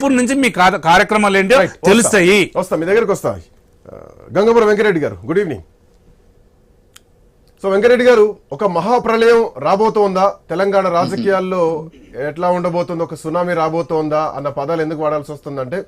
ఇప్పటి నుంచి మీ కార్యక్రమాలు ఏంటో. తెలుస్తాయి. వస్తా మీ దగ్గరికి వస్తా. గంగపురం వెంకరెడ్డి గారు గుడ్ ఈవినింగ్ సో వెంకరెడ్డి గారు ఒక మహాప్రలయం రాబోతోందా? తెలంగాణ రాజకీయాల్లో ఎట్లా ఉండబోతుందో? ఒక సునామీ రాబోతోందా? అన్న పదాలు ఎందుకు వాడాల్సి వస్తుందంటే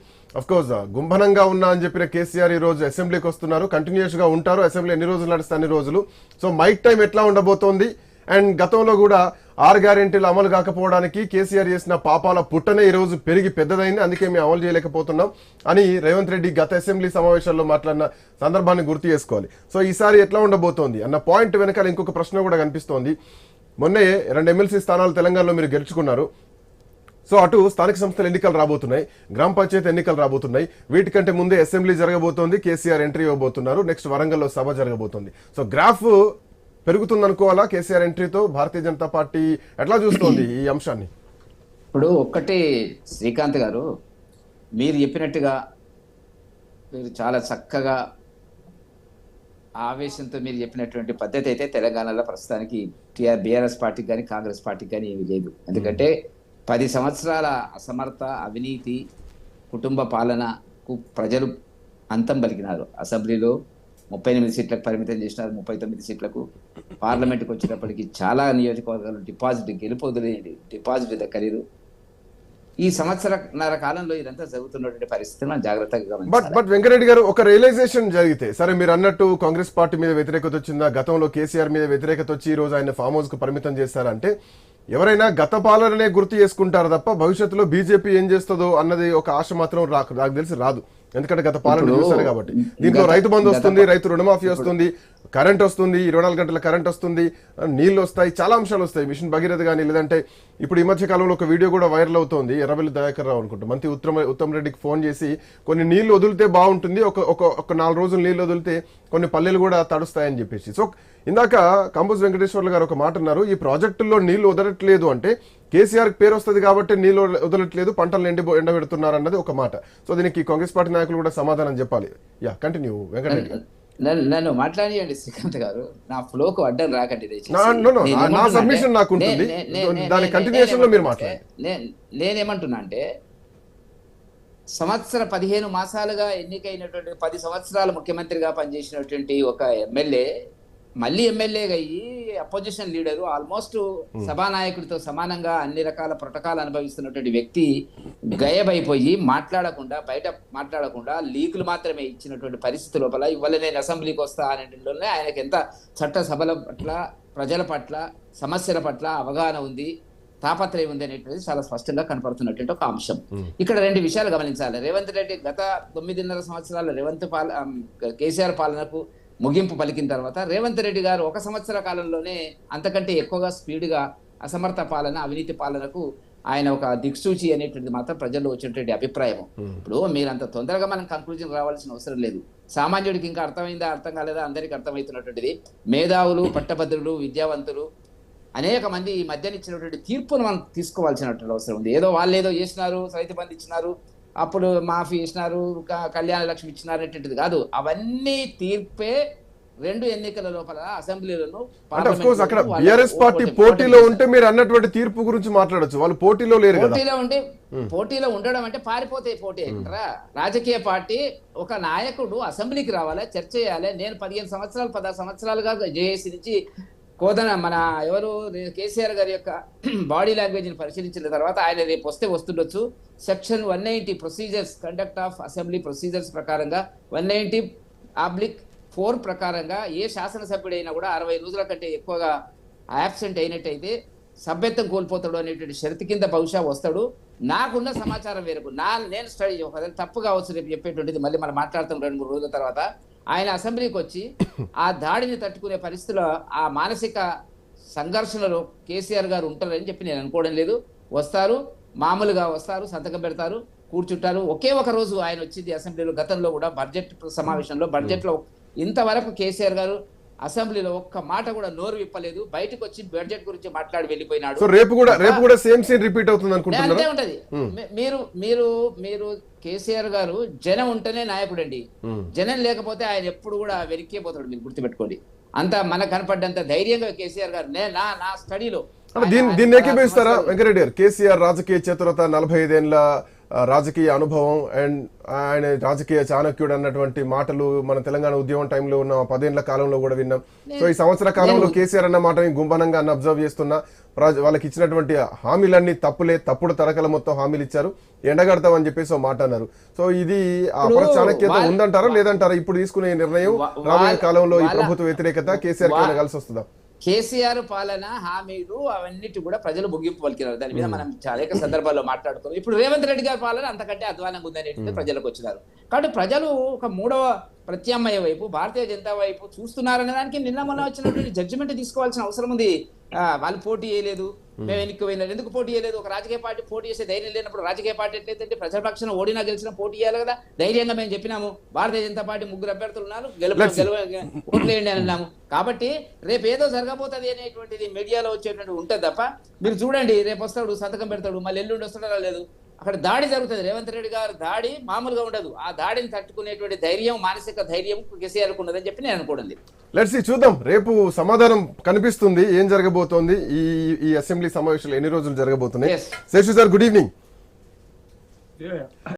కోర్స్ గుంభనంగా ఉన్నా అని చెప్పిన కేసీఆర్ ఈ రోజు అసెంబ్లీకి వస్తున్నారు. కంటిన్యూస్గా ఉంటారు. అసెంబ్లీ ఎన్ని రోజులు నడుస్తే అన్ని రోజులు. సో మైక్ టైం ఎట్లా ఉండబోతోంది? అండ్ గతంలో కూడా ఆరు గ్యారెంటీలు అమలు కాకపోవడానికి కేసీఆర్ చేసిన పాపాల పుట్టనే ఈరోజు పెరిగి పెద్దదైంది. అందుకే మేము అమలు చేయలేకపోతున్నాం అని రేవంత్ రెడ్డి గత అసెంబ్లీ సమావేశాల్లో మాట్లాడిన సందర్భాన్ని గుర్తు చేసుకోవాలి. సో ఈసారి ఎట్లా ఉండబోతోంది అన్న పాయింట్ వెనకాల ఇంకొక ప్రశ్న కూడా కనిపిస్తోంది. మొన్నే రెండు ఎమ్మెల్సీ స్థానాలు తెలంగాణలో మీరు గెలుచుకున్నారు. సో అటు స్థానిక సంస్థల ఎన్నికలు రాబోతున్నాయి గ్రామ పంచాయతీ ఎన్నికలు రాబోతున్నాయి. వీటికంటే ముందే అసెంబ్లీ జరగబోతోంది కేసీఆర్ ఎంట్రీ ఇవ్వబోతున్నారు. నెక్స్ట్ వరంగల్లో సభ జరగబోతోంది. సో గ్రాఫ్ పెరుగుతుంది అనుకోవాలా కేసీఆర్ ఎంట్రీతో? భారతీయ జనతా పార్టీ ఎట్లా చూస్తోంది ఈ అంశాన్ని? ఇప్పుడు ఒక్కటి శ్రీకాంత్ గారు మీరు చెప్పినట్టుగా మీరు చాలా చక్కగా ఆవేశంతో మీరు చెప్పినటువంటి పద్ధతి అయితే తెలంగాణలో ప్రస్తుతానికి టీఆర్ బీఆర్ఎస్ పార్టీకి కానీ కాంగ్రెస్ పార్టీకి కానీ ఏమీ లేదు. ఎందుకంటే పది సంవత్సరాల అసమర్థ అవినీతి కుటుంబ పాలనకు ప్రజలు అంతం పలికినారు. అసెంబ్లీలో ముప్పై ఎనిమిది సీట్లకు పరిమితం చేసినారు ముప్పై తొమ్మిది సీట్లకు. పార్లమెంట్కి వచ్చేటప్పటికి చాలా నియోజకవర్గాలు డిపాజిట్ గెలుపొదిలేది డిపాజిట్ దక్కలేదు ఈ సంవత్సరన్నర కాలంలో ఇదంతా జరుగుతున్నటువంటి పరిస్థితి మనం జాగ్రత్తగా బట్ బట్ వెంకరెడ్డి గారు ఒక రియలైజేషన్ జరిగితే సరే మీరు అన్నట్టు కాంగ్రెస్ పార్టీ మీద వ్యతిరేకత వచ్చిందా? గతంలో కేసీఆర్ మీద వ్యతిరేకత వచ్చి ఈ రోజు ఆయన ఫామ్ హౌస్కు పరిమితం చేస్తారంటే ఎవరైనా గత పాలననే గుర్తు చేసుకుంటారు తప్ప భవిష్యత్తులో బీజేపీ ఏం చేస్తుందో అన్నది ఒక ఆశ మాత్రం రాకు నాకు తెలిసి రాదు. ఎందుకంటే గత పాలన చూశారు కాబట్టి. దీంట్లో రైతు బంధు వస్తుంది రైతు రుణమాఫీ వస్తుంది కరెంట్ వస్తుంది ఇరవై నాలుగు గంటల కరెంట్ వస్తుంది నీళ్ళు వస్తాయి చాలా అంశాలు వస్తాయి. మిషన్ భగీరథ కానీ లేదంటే ఇప్పుడు ఈ మధ్య కాలంలో ఒక వీడియో కూడా వైరల్ అవుతోంది. ఎర్రబెల్లి దయాకర్ రావు అనుకుంటా. మంత్రి ఉత్తమ ఉత్తమ్ రెడ్డికి ఫోన్ చేసి కొన్ని నీళ్ళు వదిలితే బాగుంటుంది ఒక ఒక ఒక నాలుగు రోజులు నీళ్ళు వదిలితే కొన్ని పల్లెలు కూడా తడుస్తాయని చెప్పేసి. సో ఇందాక కంబోజ్ వెంకటేశ్వర్లు గారు ఒక మాట అన్నారు ఈ ప్రాజెక్టుల్లో నీళ్ళు వదలట్లేదు అంటే కేసీఆర్ పేరు వస్తుంది కాబట్టి నీళ్ళు వదలట్లేదు పంటలు ఎండి ఎండబెడుతున్నారు అన్నది ఒక మాట. సో దీనికి కాంగ్రెస్ పార్టీ నాయకులు కూడా సమాధానం చెప్పాలి. యా కంటిన్యూ వెంకటరెడ్డి గారు. నన్ను నన్ను మాట్లాడియండి శ్రీకాంత్ గారు నా ఫ్లోకు అడ్డం రాకండి. నా- నాకు ఉంటుంది. దాని లో మీరు మాట్లాడండి. నేనేమంటున్నా అంటే సంవత్సర పదిహేను మాసాలుగా ఎన్నికైనటువంటి పది సంవత్సరాలు ముఖ్యమంత్రిగా పనిచేసినటువంటి ఒక ఎమ్మెల్యే మళ్ళీ ఎమ్మెల్యేగా అయ్యి అపోజిషన్ లీడరు ఆల్మోస్ట్ సభానాయకుడితో సమానంగా అన్ని రకాల ప్రోటోకాల్ అనుభవిస్తున్నటువంటి వ్యక్తి గయబైపోయి మాట్లాడకుండా బయట మాట్లాడకుండా లీకులు మాత్రమే ఇచ్చినటువంటి పరిస్థితి లోపల ఇవాళ నేను అసెంబ్లీకి వస్తా అనేటిలోనే ఆయనకి ఎంత చట్ట సభల పట్ల ప్రజల పట్ల సమస్యల పట్ల అవగాహన ఉంది తాపత్రయం ఉంది అనేటువంటిది చాలా స్పష్టంగా కనపడుతున్నటువంటి ఒక అంశం. ఇక్కడ రెండు విషయాలు గమనించాలి. రేవంత్ రెడ్డి గత తొమ్మిదిన్నర సంవత్సరాల రేవంత్ పాల కేసీఆర్ పాలనకు ముగింపు పలికిన తర్వాత రేవంత్ రెడ్డి గారు ఒక సంవత్సర కాలంలోనే అంతకంటే ఎక్కువగా స్పీడ్గా అసమర్థ పాలన అవినీతి పాలనకు ఆయన ఒక దిక్సూచి అనేటువంటిది మాత్రం ప్రజల్లో వచ్చినటువంటి అభిప్రాయం. ఇప్పుడు మీరు అంత తొందరగా మనం కంక్లూజన్ రావాల్సిన అవసరం లేదు. సామాన్యుడికి ఇంకా అర్థమైందా అర్థం కాలేదా? అందరికీ అర్థమవుతున్నటువంటిది. మేధావులు పట్టభద్రులు విద్యావంతులు అనేక మంది ఈ మధ్యన ఇచ్చినటువంటి తీర్పును మనం తీసుకోవాల్సినటువంటి అవసరం ఉంది. ఏదో వాళ్ళు ఏదో చేసినారు రైతు బంధు ఇచ్చినారు అప్పుడు మాఫీ ఇచ్చినారు కళ్యాణ లక్ష్మి ఇచ్చినారు అనేటువంటిది కాదు. అవన్నీ తీర్పే రెండు ఎన్నికల లోపల అసెంబ్లీలను అక్కడ బిఆర్ఎస్ పార్టీ పోటీలో ఉంటే మీరు అన్నటువంటి తీర్పు గురించి మాట్లాడొచ్చు. వాళ్ళు పోటీలో లేరు పోటీలో ఉండి పోటీలో ఉండడం అంటే పారిపోతే పోటీ అంటారా రాజకీయ పార్టీ ఒక నాయకుడు అసెంబ్లీకి రావాలి చర్చ చేయాలి? నేను పదిహేను సంవత్సరాలు పదహారు సంవత్సరాలుగా జేఏసీ నుంచి కోదన మన ఎవరు? కేసీఆర్ గారి యొక్క బాడీ లాంగ్వేజ్ని పరిశీలించిన తర్వాత ఆయన రేపు వస్తే వస్తుండొచ్చు. Section one ninety procedures conduct of assembly procedures ప్రకారంగా వన్ నైన్టీ ఆబ్లిక్ ఫోర్ ప్రకారంగా ఏ శాసనసభ్యుడైనా కూడా అరవై రోజుల కంటే ఎక్కువగా యాబ్సెంట్ అయినట్టయితే సభ్యత్వం కోల్పోతాడు అనేటువంటి షరతు కింద బహుశా వస్తాడు. నాకున్న సమాచారం వేరకు నా నేను స్టడీ తప్పు కావచ్చు రేపు చెప్పేటువంటిది మళ్ళీ మనం మాట్లాడతాం రెండు మూడు రోజుల తర్వాత. ఆయన అసెంబ్లీకి వచ్చి ఆ దాడిని తట్టుకునే పరిస్థితిలో ఆ మానసిక సంఘర్షణలో కేసీఆర్ గారు ఉంటారని చెప్పి నేను అనుకోవడం లేదు. వస్తారు మామూలుగా వస్తారు సంతకం పెడతారు కూర్చుంటారు. ఒకే ఒక రోజు ఆయన వచ్చింది అసెంబ్లీలో గతంలో కూడా బడ్జెట్ సమావేశంలో. బడ్జెట్లో ఇంతవరకు కేసీఆర్ గారు అసెంబ్లీలో ఒక్క మాట కూడా నోరు విప్పలేదు. బయటకు వచ్చి బడ్జెట్ గురించి మాట్లాడి వెళ్ళిపోయినాడు. సో రేపు కూడా రేపు కూడా సేమ్ సీన్ రిపీట్ అవుతుంది అంతే ఉంటది. మీరు మీరు మీరు కేసీఆర్ గారు జనం ఉంటేనే నాయకుడు అండి జనం లేకపోతే ఆయన ఎప్పుడు కూడా వెనక్కే పోతాడు మీరు గుర్తుపెట్టుకోండి. అంత మనకు కనపడ్డంత ధైర్యంగా కేసీఆర్ గారు నే నా నా స్టడీలో. దీన్ని దీన్ని ఏకీభవిస్తారా వెంకరెడ్డి గారు? కేసీఆర్ రాజకీయ చతురత నలభై ఐదేళ్ళ ఆ, రాజకీయ అనుభవం అండ్ ఆయన రాజకీయ చాణక్యుడు అన్నటువంటి మాటలు మన తెలంగాణ ఉద్యమం టైంలో ఉన్న పదేళ్ళ కాలంలో కూడా విన్నాం. సో ఈ సంవత్సర కాలంలో కేసీఆర్ అన్న మాటని గుంభనంగా అన్న అబ్జర్వ్ చేస్తున్నా. వాళ్ళకి ఇచ్చినటువంటి హామీలన్నీ తప్పులే తప్పుడు తరకల మొత్తం హామీలు ఇచ్చారు. ఎండగడతామని చెప్పేసి ఒక మాట అన్నారు. సో ఇది అపర చాణక్యత ఉందంటారా లేదంటారా? ఇప్పుడు తీసుకునే నిర్ణయం రాబోయే కాలంలో ఈ ప్రభుత్వ వ్యతిరేకత కేసీఆర్ కలిసి వస్తుందా? కేసీఆర్ పాలన హామీలు అవన్నిటి కూడా ప్రజలు ముగింపు పలికినారు దాని మీద మనం అనేక సందర్భాల్లో మాట్లాడుకున్నాం ఇప్పుడు రేవంత్ రెడ్డి గారి పాలన అంతకంటే అధ్వానంగా ఉందనేది ప్రజలకు వచ్చినారు. కాబట్టి ప్రజలు ఒక మూడవ ప్రత్యామ్నాయ వైపు భారతీయ జనతా వైపు చూస్తున్నారనే దానికి నిన్న మొన్న వచ్చినటువంటి జడ్జిమెంట్ తీసుకోవాల్సిన అవసరం ఉంది. వాళ్ళు పోటీ చేయలేదు. మేము. వెనక్కి పోయినారు ఎందుకు పోటీ చేయలేదు? ఒక రాజకీయ పార్టీ పోటీ చేసే ధైర్యం లేనప్పుడు రాజకీయ పార్టీ ఎట్లయితే ప్రజాపక్షాన ఓడినా గెలిచినా పోటీ చేయాలి కదా? ధైర్యంగా మేము చెప్పినాము. భారతీయ జనతా పార్టీ ముగ్గురు అభ్యర్థులు ఉన్నారు. గెలుపు. గెలువ ఓట్లేయండి అని అన్నాము. కాబట్టి రేపు ఏదో జరగబోతుంది అనేటువంటిది మీడియాలో వచ్చేటువంటి ఉంటుంది తప్ప మీరు చూడండి. రేపు వస్తాడు సంతకం పెడతాడు మళ్ళీ ఎల్లుండి వస్తాడో లేదు. అక్కడ దాడి జరుగుతుంది. రేవంత్ రెడ్డి గారు దాడి మామూలుగా ఉండదు. ఆ దాడిని తట్టుకునేటువంటి ధైర్యం మానసిక ధైర్యం కేసీఆర్ ఉన్నదని చెప్పి నేను అనుకోవడం లెట్స్ చూద్దాం. రేపు సమాధానం కనిపిస్తుంది. ఏం జరగబోతోంది? ఈ ఈ అసెంబ్లీ సమావేశాలు ఎన్ని రోజులు జరగబోతున్నాయి. Seshu sir good evening